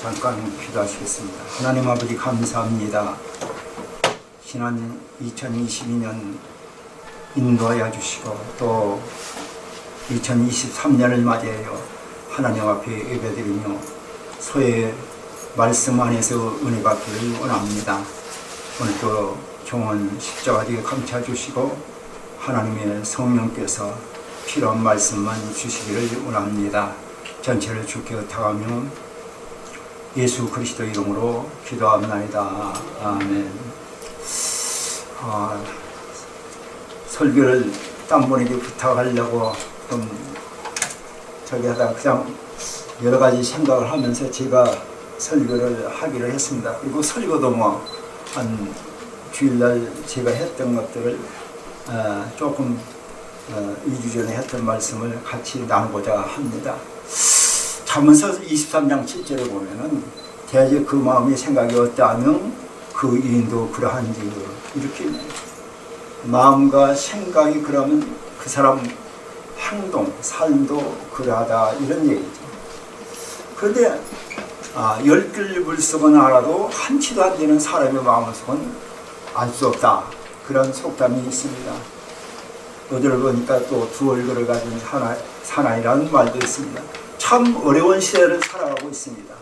잠깐 기도하시겠습니다. 하나님 아버지 감사합니다. 지난 2022년 인도하여 주시고 또 2023년을 맞이하여 하나님 앞에 예배드리며 서의 말씀 안에서 은혜 받기를 원합니다. 오늘도 종원 십자가지에 감차 주시고 하나님의 성령께서 필요한 말씀만 주시기를 원합니다. 전체를 주께 의탁하며 예수 그리스도 이름으로 기도합나이다. 아멘. 아, 설교를 딴 분에게 부탁하려고 좀 저기 하다 그냥 여러 가지 생각을 하면서 제가 설교를 하기로 했습니다. 그리고 설교도 뭐 한 주일날 제가 했던 것들을 어, 조금 어, 2주 전에 했던 말씀을 같이 나누고자 합니다. 잠언서 23장 7절에 보면은 대제 그 마음의 생각이 어떠하면 그 인도 그러한지 이렇게 마음과 생각이 그러면 그 사람 행동, 삶도 그러하다 이런 얘기죠. 그런데 아, 열길 물속은 알아도 한치도 안 되는 사람의 마음을 속은 알 수 없다. 그런 속담이 있습니다. 어디를 보니까 또 두 얼굴을 가진 사나이, 사나이라는 말도 있습니다. 참 어려운 시대를 살아가고 있습니다.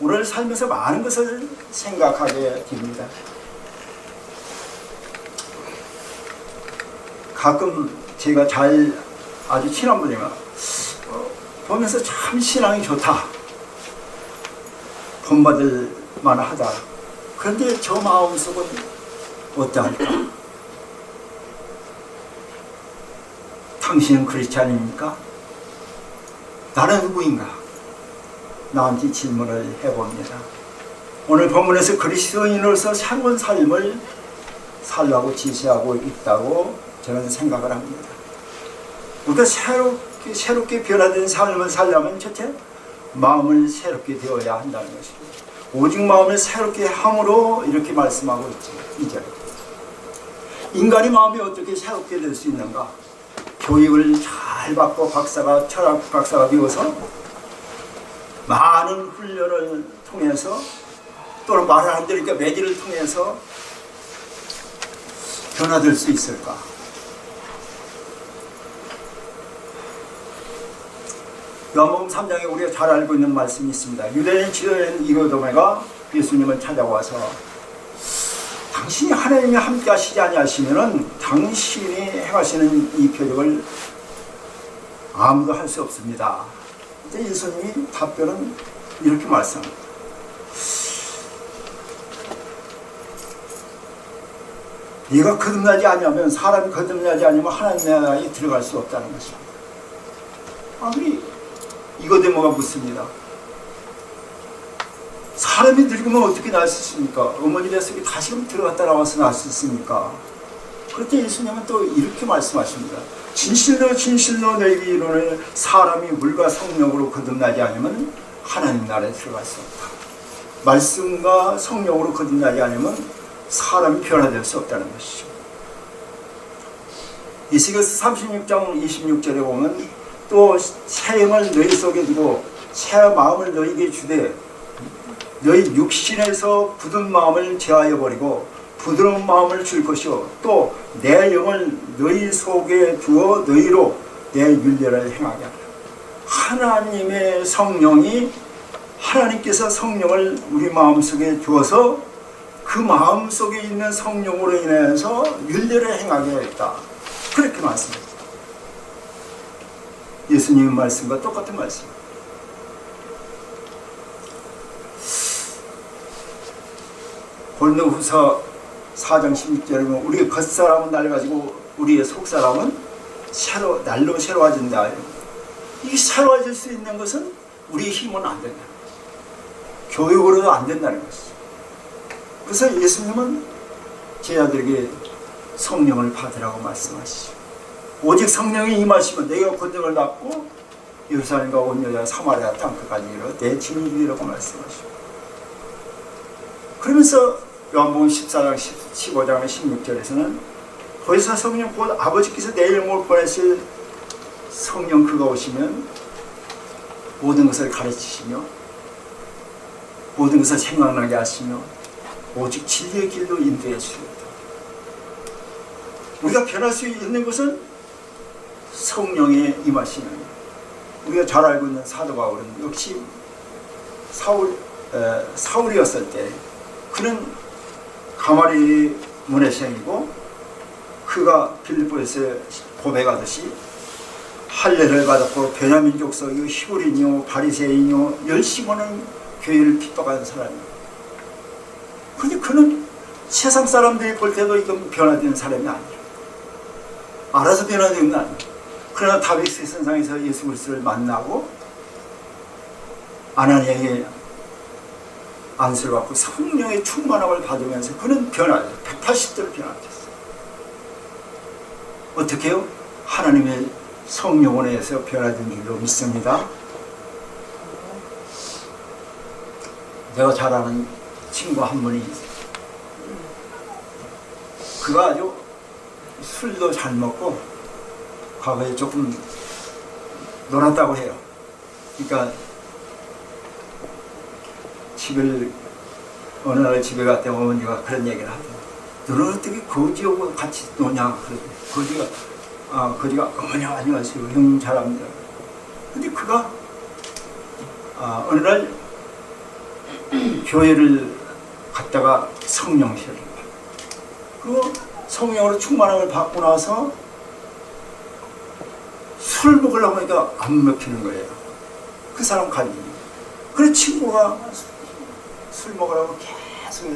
오늘 살면서 많은 것을 생각하게 됩니다. 가끔 제가 잘 아주 친한 분이가 어, 보면서 참 신앙이 좋다. 본받을 만하다. 그런데 저 마음속은 어떠할까? 당신은 크리스찬입니까? 나는 누구인가? 나한테 질문을 해봅니다. 오늘 본문에서 그리스도인으로서 새로운 삶을 살라고 지시하고 있다고 저는 생각을 합니다. 우리가 새롭게, 새롭게 변화된 삶을 살려면 첫째, 마음을 새롭게 되어야 한다는 것입니다. 오직 마음을 새롭게 함으로 이렇게 말씀하고 있죠. 이제 인간이 마음이 어떻게 새롭게 될 수 있는가? 교육을 잘 받고 박사가 철학 박사가 되어서 많은 훈련을 통해서 또는 말을 안 들으니까 매질을 통해서 변화될 수 있을까? 요한복음 3장에 우리가 잘 알고 있는 말씀이 있습니다. 유대인 지도인 이고도메가 예수님을 찾아와서 당신이 하나님이 함께 하시지 아니하시면은 당신이 행하시는 이 표적을 아무도 할 수 없습니다. 근데 예수님이 답변은 이렇게 말씀합니다. 네가 거듭나지 아니하면 사람이 거듭나지 아니면 하나님 나라에 들어갈 수 없다는 것입니다. 아무리 이거데모가 묻습니다. 사람이 늙으면 어떻게 날 수 있습니까? 어머니 뱃속에 다시금 들어갔다 나와서 날 수 있습니까? 그때 예수님은 또 이렇게 말씀하십니다. 진실로 진실로 너에게 이르노니 사람이 물과 성령으로 거듭나지 않으면 하나님 나라에 들어갈 수 없다. 말씀과 성령으로 거듭나지 않으면 사람이 변화될 수 없다는 것이죠. 이시게스 36장 26절에 보면 또 새임을 너희 속에 두고 새 마음을 너희에게 주되 너희 육신에서 굳은 마음을 제하여 버리고 부드러운 마음을 줄 것이요 또 내 영을 너희 속에 두어 너희로 내 윤례를 행하게 하라. 하나님의 성령이 하나님께서 성령을 우리 마음속에 주어서 그 마음속에 있는 성령으로 인해서 윤례를 행하게 했다. 그렇게 말씀합니다. 예수님의 말씀과 똑같은 말씀. 골로후서 4장 16절에 보면 우리의 겉사람은 낡아지고 우리의 속사람은 새로 날로 새로워진다. 이 새로워질 수 있는 것은 우리의 힘은 안 된다. 교육으로도 안 된다는 것이죠. 그래서 예수님은 제자들에게 성령을 받으라고 말씀하시죠. 오직 성령이 임하시면 내가 권능을 받고 예루살렘과 온 여자 사마리아 땅 끝까지 이르러 내 증인이라고 말씀하시고 그러면서 요한복음 14장 15장 16절에서는 거기서 성령 곧 아버지께서 내 이름을 보내실 성령 그가 오시면 모든 것을 가르치시며 모든 것을 생각나게 하시며 오직 진리의 길로 인도해 주시옵소서. 우리가 변할 수 있는 것은 성령의 임하시는 우리가 잘 알고 있는 사도 바울은 역시 사울 에, 사울이었을 때 그는 가마리 문해생이고 그가 빌립보에서 고백하듯이 할례를 받았고 베냐민 족속이요 히브리뇨 바리새인요 열심히는 교회를 핍박하는 사람이에요. 근데 그는 세상 사람들이 볼 때도 이건 변화되는 사람이 아니에요. 알아서 변화되는 건 아니에요. 그러나 다윗의 선상에서 예수 그리스도를 만나고 아나니아의 안수를 받고 성령의 충만함을 받으면서 그는 변화돼요. 180도로 변화됐어요. 어떻게 해요? 하나님의 성령으로 해서 변화된 줄로 믿습니다. 내가 잘 아는 친구 한 분이. 그가 아주 술도 잘 먹고 과거에 조금 놀았다고 해요. 그러니까 집을 어느 날 집에 갔더니 어머니가 그런 얘기를 하더라고요. 너는 어떻게 거지하고 같이 노냐? 그러더니 거지가 아 거지가 어머니 안녕하세요. 형 잘합니다. 근데 그가 아, 어느 날 교회를 갔다가 받고 그리고 성령으로 충만함을 받고 나서 술 먹으려고 하니까 안 먹히는 거예요. 그 사람 관리. 그래 친구가 술 먹으라고 계속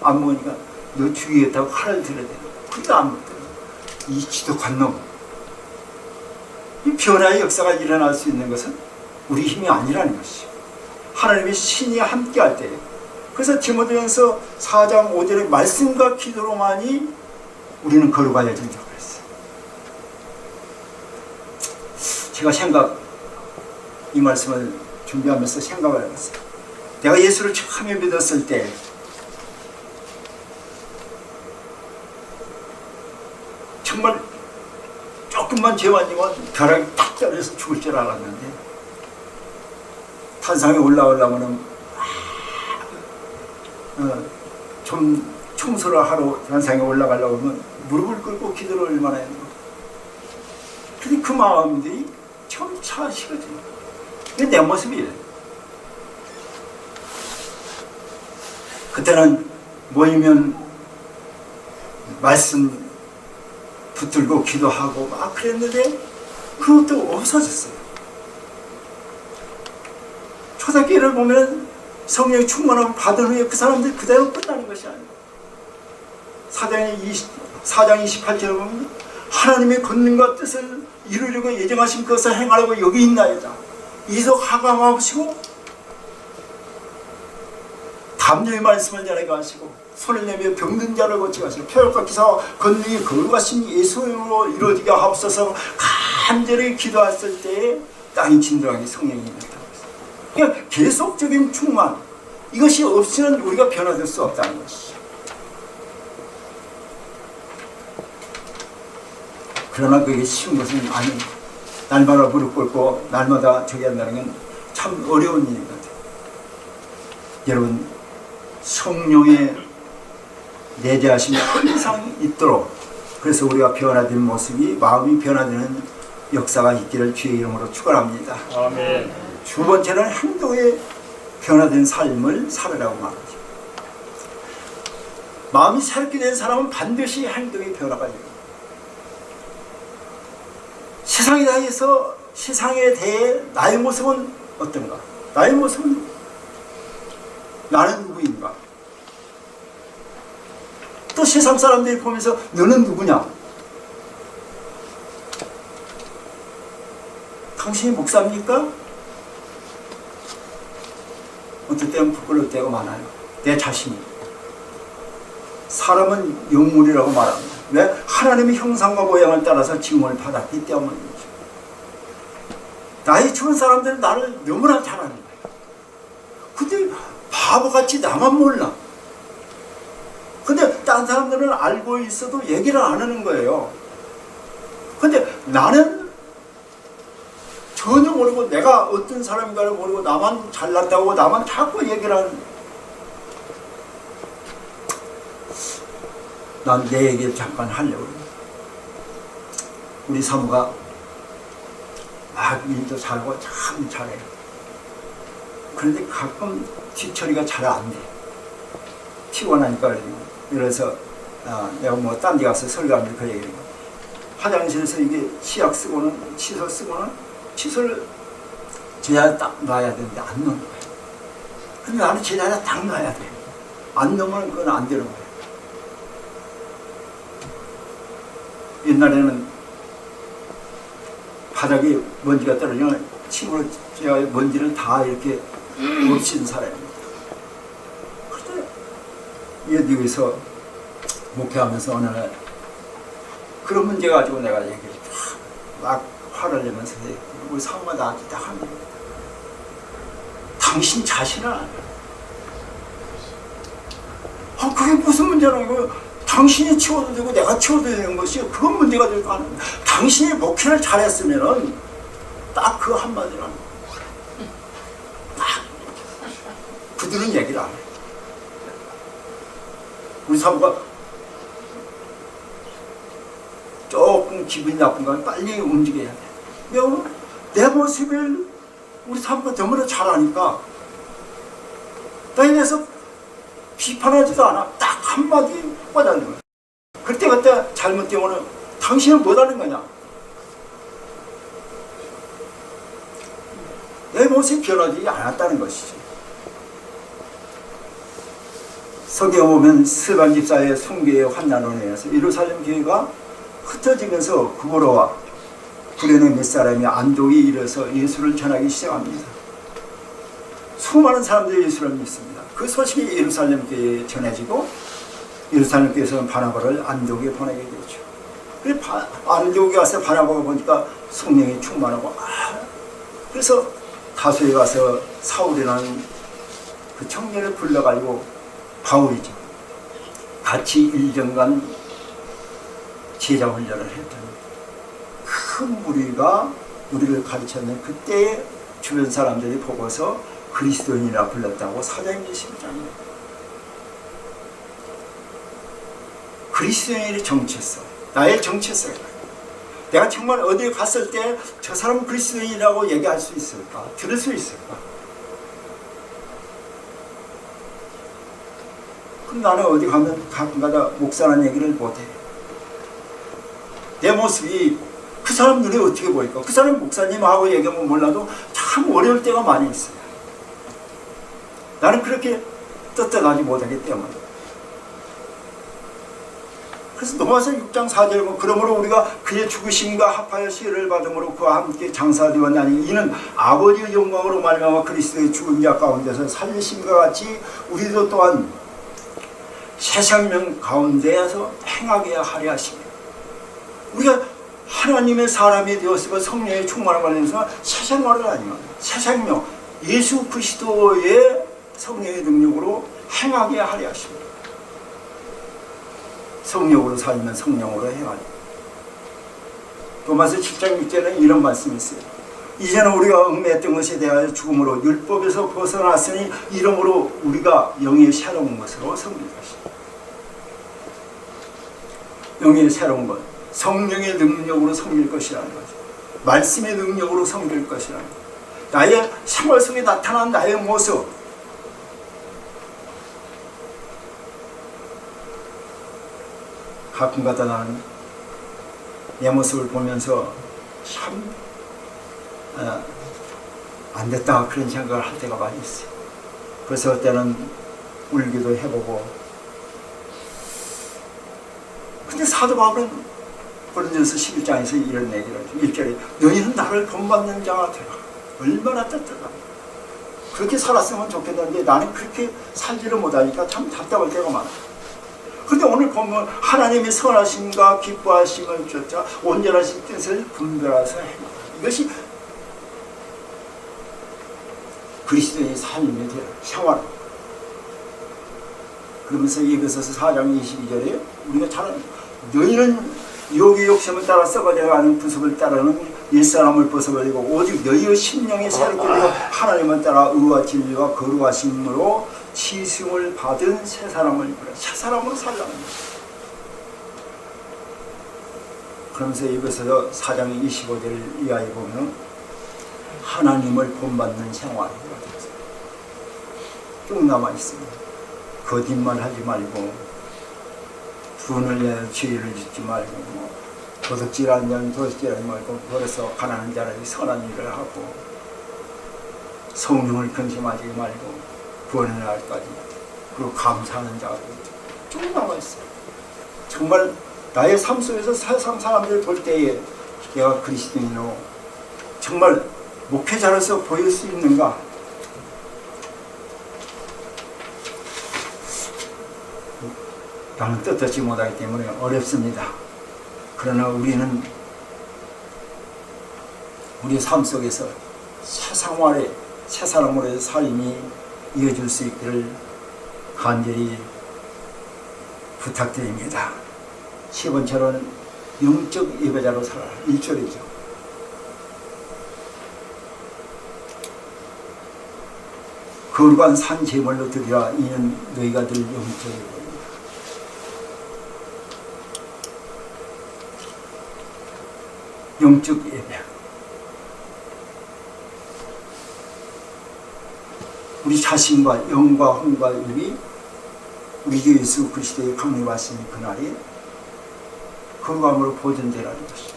안 먹으니까 너 있다고 칼을 들여야 돼. 그래도 안 먹더라고. 이 지독한 놈. 이 변화의 역사가 일어날 수 있는 것은 우리 힘이 아니라는 것이죠. 하나님의 신이 함께 할 때. 그래서 디모데전서 4장 5절에 말씀과 기도로만이 우리는 걸어가야 된다고 그랬어요. 제가 생각 이 말씀을 준비하면서 생각을 해봤어요. 내가 예수를 처음에 믿었을 때 정말 조금만 죄만이면 벼락이 탁 떨어져서 죽을 줄 알았는데 탄상에 올라오려면은 어, 좀 청소를 하러 탄상에 올라가려고 하면 무릎을 꿇고 기도를 얼마나 했노 근데 그 마음들이 참 차시거든요. 근데 내 모습이 이래 그때는 모이면 말씀 붙들고 기도하고 막 그랬는데 그것도 없어졌어요. 초대교회를 보면 성령의 충만함을 받은 후에 그 사람들이 그대로 끝나는 것이 아니에요. 사장 20, 4장 28절에 보면 하나님의 권능과 뜻을 이루려고 예정하신 것을 행하려고 여기 있나이다. 이속 하감하시고 담요의 말씀을 전하게 하시고 손을 내며 병든 자를 고치게 하시고 표적과 기사와 권능이 거룩하신 예수로 이루어지게 하옵소서 간절히 기도했을 때에 땅이 진동하게 성령이 했어요. 그러니까 계속적인 충만 이것이 없이는 우리가 변화될 수 없다는 것이죠. 그러나 그게 쉬운 것은 아닙니다. 날마다 무릎 꿇고 날마다 저기 한다는 건 참 어려운 일인 것 같아요. 여러분 성령의 내재하심이 항상 있도록 그래서 우리가 변화된 모습이 마음이 변화되는 역사가 있기를 주의 이름으로 축원합니다. 아멘. 두 번째는 행동의 변화된 삶을 살으라고 말하죠. 마음이 새롭게 된 사람은 반드시 행동의 변화가 돼요. 세상에 대해서 세상에 대해 나의 모습은 어떤가? 나의 모습은 나는 누구인가? 또 세상 사람들이 보면서 너는 누구냐? 당신이 목사입니까? 어떨 때는 부끄러울 때가 많아요. 내 자신이. 사람은 영물이라고 말합니다. 왜? 하나님의 형상과 모양을 따라서 지음을 받았기 때문이죠. 나이 추운 사람들은 나를 너무나 잘 아는 거예요. 근데 바보같이 나만 몰라. 딴 사람들은 알고 있어도 얘기를 안 하는 거예요. 근데 나는 전혀 모르고 내가 어떤 사람인가를 모르고 나만 잘났다고 나만 자꾸 얘기를 하는 난 내 얘기를 잠깐 하려고. 그래. 우리 사모가 막 일도 잘하고 참 잘해요. 그런데 가끔 뒤처리가 잘 안 돼. 피곤하니까 그래요. 그래서 아, 내가 뭐 딴 데 가서 설교하는데 그 얘기를. 화장실에서 이게 치약 쓰고는 칫솔 쓰고는 칫솔 제자리에 딱 놔야 되는데 안 넣는 거예요. 근데 나는 제자리에 딱 놔야 돼. 안 넣으면 그건 안 되는 거예요. 옛날에는 바닥에 먼지가 떨어지면 침으로 제가 먼지를 다 이렇게 묻힌 사람입니다. 그런데 여기에서 목회하면서 어느 날 그런 문제 가지고 내가 얘기를 탁막 화를 내면서 우리 상마 나한테 딱 하는 거예요. 당신 자신은. 아 그게 무슨 문제라고 당신이 치워도 되고 내가 치워도 되는 것이 그건 문제가 될거 아니에요. 당신이 목회를 잘했으면은 딱 그 한마디로 하는 거예요. 딱 그들은 얘기를 안 해요. 우리 사부가 조금 기분이 나쁜 건 빨리 움직여야 돼. 내 모습을 우리 사부가 너무나 잘하니까 나에 대해서 비판하지도 않아. 딱 한마디 꽂아는 거야. 그때 그때 잘못되면 당신은 뭐하는 거냐? 내 모습이 변하지 않았다는 것이지. 서기에 보면 스반 집사의 숭배의 환난으로 인해서 예루살렘 교회가 흩어지면서 구보로와 구레네 몇 사람이 안독이 일어서 예수를 전하기 시작합니다. 수많은 사람들이 예수를 믿습니다. 그 소식이 예루살렘 교회에 전해지고 예루살렘 교회에서는 바나바를 안독에 보내게 되죠. 바- 안독에 와서 바나바가 보니까 성령이 충만하고 아, 그래서 다소에 가서 사울이라는 그 청년을 불러가지고 바울이죠. 같이 1년간 제자 훈련을 했더니 큰 무리가 우리를 가르쳤는 그때 주변 사람들이 보고서 그리스도인이라 불렀다고 사장님 11장이에요. 그리스도인이 정체성, 나의 정체성이다. 내가 정말 어디에 갔을 때 저 사람은 그리스도인이라고 얘기할 수 있을까? 들을 수 있을까? 그럼 나는 어디 가면 가끔가다 목사라는 얘기를 못해. 내 모습이 그 사람 눈에 어떻게 보일까? 그 사람 목사님하고 얘기하면 몰라도 참 어려울 때가 많이 있어요. 나는 그렇게 떳떳하지 못하기 때문에. 그래서 넘어서 6장 4절에 보면 그러므로 우리가 그의 죽으심과 합하여 시를 받음으로 그와 함께 장사되었나니 이는 아버지의 영광으로 말미암아 그리스도의 죽은 자 가운데서 살리심과 같이 우리도 또한 새 생명 가운데에서 행하게 하려 하십니다. 우리가 하나님의 사람이 되었으면 성령의 충만을 받으면서 새 생활을 아니면 새 생명 예수 그리스도의 성령의 능력으로 행하게 하려 하십니다. 성령으로 살면 성령으로 행하리. 로마서 7장 6절에는 이런 말씀이 있어요. 이제는 우리가 얽매였던 것에 대하여 죽음으로 율법에서 벗어났으니 이러므로 우리가 영의 새로운 것으로 섬길 것이다. 영의 새로운 것, 성령의 능력으로 섬길 것이라는 거죠. 말씀의 능력으로 섬길 것이라는 것. 나의 생활 속에 나타난 나의 모습, 가끔가다 나는 내 모습을 보면서 참, 어, 안 됐다 그런 생각을 할 때가 많이 있어요. 그래서 그때는 울기도 해보고. 근데 사도 바울은 고린도서 11장에서 이런 얘기를 하죠. 1절에 너희는 나를 본받는 자가 되라. 얼마나 떳떳하 그렇게 살았으면 좋겠는데 나는 그렇게 살지를 못하니까 참 답답할 때가 많아. 근데 오늘 보면 하나님의 선하심과 기뻐하심을 쫓아 온전하신 뜻을 행하라. 이것이 그리스도의 삶이 되어 생활. 그러면서 에베소서 4장 22절에 우리가 잘 너희는 욕의 욕심을 따라 썩어져가는 부습을 따르는 옛사람을 벗어버리고 오직 너희의 심령이 새롭게 되어 하나님을 따라 의와 진리와 거룩하심으로 치승을 받은 새 사람을 입으라. 새 사람으로 살라는 거예요. 그러면서 이것에서 4장 25절 이하에 보면 하나님을 본받는 있어요. 쭉 남아 있습니다. 거짓말 하지 말고 분을 위하여 죄를 짓지 말고 뭐 도둑질하는 자는 도둑질하지 말고 벌어서 가난한 자는 선한 일을 하고 성령을 근심하지 말고 구원의 날까지 그리고 감사하는 자가 쭉 나와 있어요. 정말 나의 삶 속에서 세상 사람들 볼 때에 내가 그리스도인으로 정말 목회자로서 보일 수 있는가? 나는 떳떳지 못하기 때문에 어렵습니다. 그러나 우리는 우리 삶 속에서 새 생활에 새 사람으로의 삶이 이어질 수 있기를 간절히 부탁드립니다. 10번처럼 영적 예배자로 살아라. 1절이죠. 거룩한 산 제물로 드리라 이는 너희가 들 영적 예배입니다. 영적 예배. 우리 자신과 영과 혼과 육이 우리 주 예수 그리스도의 강림하신 그날이 건강으로 보존되라는 것입니다.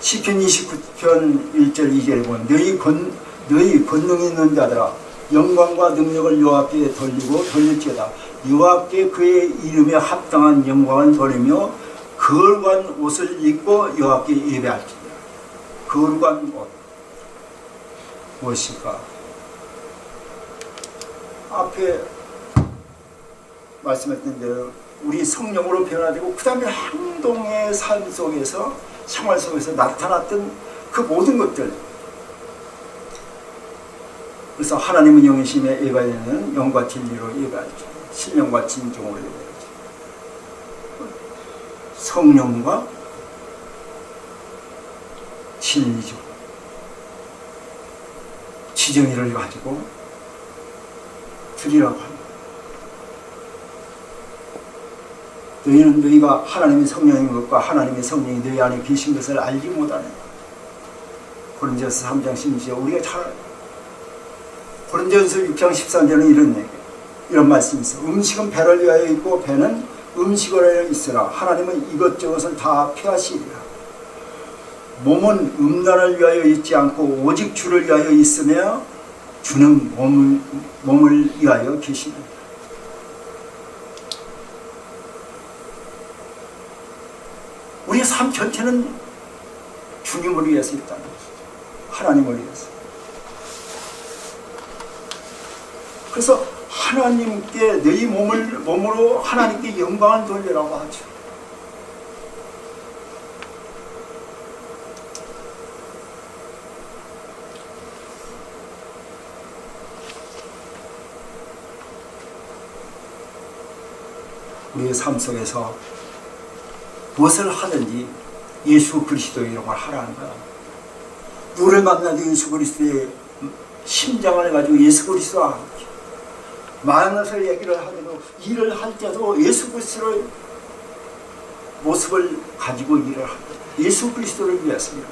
시편 29편 1절 2절에 보면 너희 건 너희 권능 있는 자들아 영광과 능력을 여호와께 돌리고 돌릴지어다 여호와께 그의 이름에 합당한 영광을 돌리며 거룩한 옷을 입고 여호와께 예배할지니라. 거룩한 옷. 무엇일까? 앞에 말씀했던 대로 우리 성령으로 변화되고 그 다음에 행동의 삶 속에서 생활 속에서 나타났던 그 모든 것들. 그래서 하나님은 영이심에 예배되는 영과 진리로 예배하죠. 신령과 진정으로 예배하죠 성령과 진리죠 지정의를 가지고 드리라고 합니다 너희는 너희가 하나님의 성령인 것과 하나님의 성령이 너희 안에 계신 것을 알지 못하네. 고린전서 3장 16절 우리가 잘 고린전서 6장 13절은 이런 얘기 이런 말씀이 있어. 음식은 배를 위하여 있고 배는 위하여 있으나 하나님은 이것저것을 다 피하시리라. 몸은 음란을 위하여 있지 않고 오직 주를 위하여 있으며 주는 몸을, 몸을 위하여 계시는 우리의 삶 전체는 주님을 위해서 있다는 것이죠. 하나님을 위해서. 그래서 하나님께 너희 몸을 몸으로 하나님께 영광을 돌리라고 하죠. 우리의 삶 속에서 무엇을 하든지 예수 그리스도의 이름을 하라는 거야. 누를 만나도 예수 그리스도의 심장을 가지고 예수 그리스도와 함께 만나서 얘기를 하더라도 일을 할 때도 예수 그리스도의 모습을 가지고 일을 합니다. 예수 그리스도를 위해서입니다.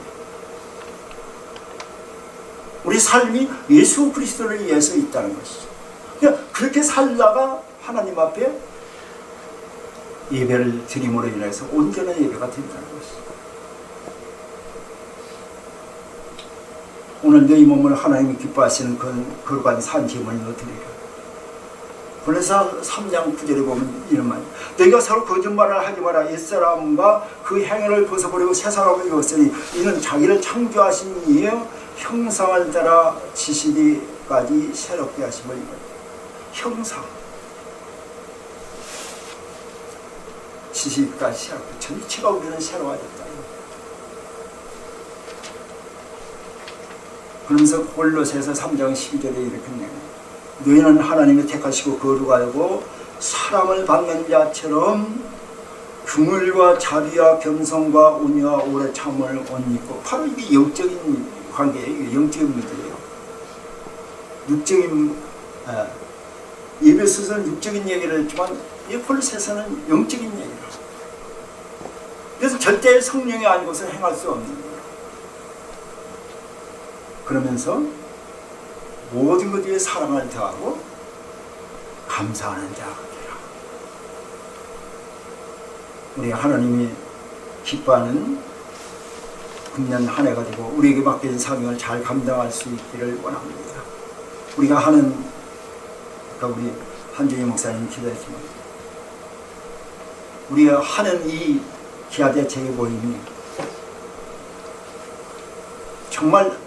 우리 삶이 예수 그리스도를 위해서 있다는 것이죠. 그러니까 그렇게 살다가 하나님 앞에 예배를 드림으로 인해서 온전한 예배가 된다는 것이죠. 오늘 너희 몸을 하나님이 기뻐하시는 그 거룩한 산지물로 드리라. 그래서 3장 9절에 보면 이런 말 너희가 서로 거짓말을 하지 마라 옛사람과 그 행위를 벗어버리고 새 사람을 입었으니 이는 자기를 창조하신 이에 형상을 따라 지시기까지 새롭게 하심을 입었다. 형상 지식까지 새롭고 전체가 우리는 새로워졌다. 그러면서 골로새서 3장 12절에 이렇게 내요. 너희는 하나님이 택하시고 거룩하고 사랑을 받는 자처럼 긍휼과 자비와 겸손과 온유와 오래 참을 옷 입고 바로 이게 영적인 관계예요. 영적인 문제예요. 육적인 예, 예배소서는 육적인 얘기를 했지만 예폴세서는 영적인 얘기를 해요. 그래서 절대 성령이 아니고서 행할 수 없는 거예요. 그러면서 모든 것 위에 사랑을 더하고 감사하는 자가 되라. 우리 하나님이 기뻐하는 금년 한 해가 되고 우리에게 맡겨진 사명을 잘 감당할 수 있기를 원합니다. 우리가 하는 아까 우리 한준희 목사님 기도했지만 우리가 하는 이 기아대 제의 모임이 정말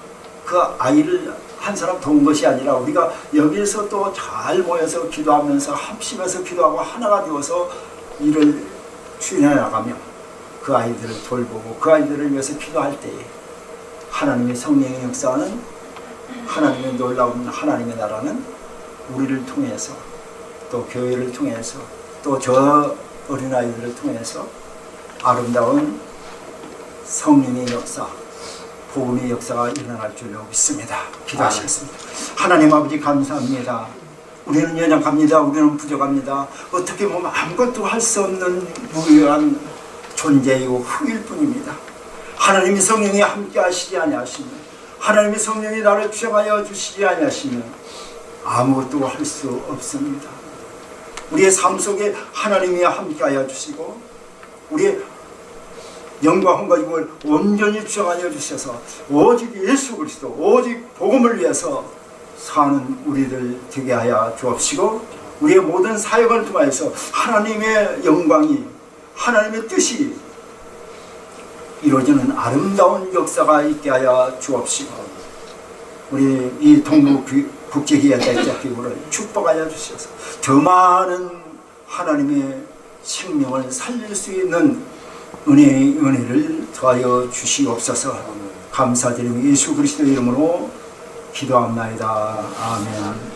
그 아이를 한 사람 도운 것이 아니라 우리가 여기에서 또 잘 모여서 기도하면서 합심해서 기도하고 하나가 되어서 일을 추진해 나가며 그 아이들을 돌보고 그 아이들을 위해서 기도할 때에 하나님의 성령의 역사는 하나님의 놀라운 하나님의 나라는 우리를 통해서 또 교회를 통해서 또 저 어린아이들을 통해서 아름다운 성령의 역사 복음의 역사가 일어날 줄로 믿습니다. 기도하시겠습니다. 하나님 아버지 감사합니다. 우리는 연약합니다. 우리는 부족합니다. 어떻게 보면 아무것도 할 수 없는 무유한 존재이고 흙일 뿐입니다. 하나님의 성령이 함께 하시지 아니하시면 하나님의 성령이 나를 주장하여 주시지 아니하시면 아무것도 할 수 없습니다. 우리의 삶 속에 하나님이 함께하여 주시고 우리의 영광 가지고 온전히 주장하여 주셔서 오직 예수 그리스도 오직 복음을 위해서 사는 우리를 되게 하여 주옵시고 우리의 모든 사역을 통하여서 하나님의 영광이 하나님의 뜻이 이루어지는 아름다운 역사가 있게 하여 주옵시고 우리 이 동부 국제기회 대적 기구를 축복하여 주셔서. 더 많은 하나님의 생명을 살릴 수 있는 은혜의 은혜를 더하여 주시옵소서 감사드리며 예수 그리스도 이름으로 기도합나이다. 아멘.